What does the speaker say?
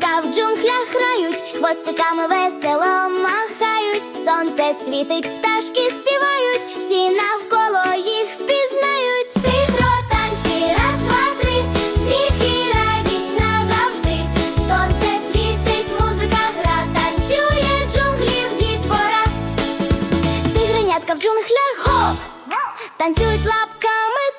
Зірка в джунглях грають, хвостиками весело махають, сонце світить, пташки співають, всі навколо їх впізнають. Тихо танці, раз, два, три, сміх і радість назавжди. Сонце світить, музика гра, танцює джунглів дітвора. Тигренятка в джунглях, гоп, танцюють лапками.